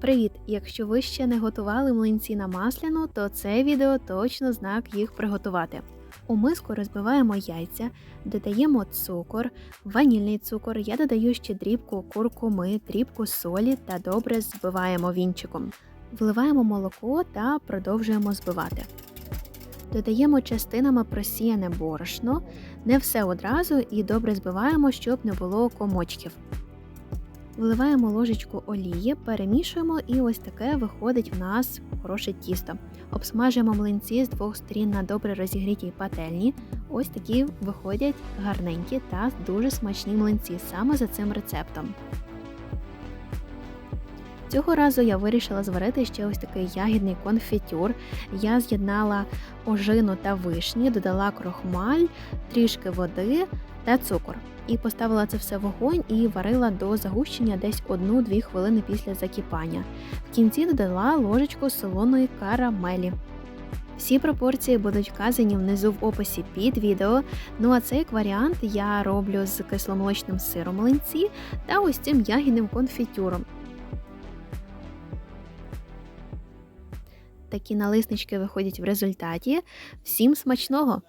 Привіт! Якщо ви ще не готували млинці на масляну, то це відео точно знак їх приготувати. У миску розбиваємо яйця, додаємо цукор, ванільний цукор. Я додаю ще дрібку куркуми, дрібку солі та добре збиваємо вінчиком. Вливаємо молоко та продовжуємо збивати. Додаємо частинами просіяне борошно, не все одразу і добре збиваємо, щоб не було комочків. Вливаємо ложечку олії, перемішуємо і ось таке виходить в нас хороше тісто. Обсмажуємо млинці з двох сторін на добре розігрітій пательні. Ось такі виходять гарненькі та дуже смачні млинці саме за цим рецептом. Цього разу я вирішила зварити ще ось такий ягідний конфітюр. Я з'єднала ожину та вишні, додала крохмаль, трішки води та цукор. І поставила це все в вогонь і варила до загущення десь 1-2 хвилини після закипання. В кінці додала ложечку солоної карамелі. Всі пропорції будуть вказані внизу в описі під відео. Ну а цей варіант я роблю з кисломолочним сиром млинці та ось цим ягідним конфітюром. Такі налиснички виходять в результаті. Всім смачного!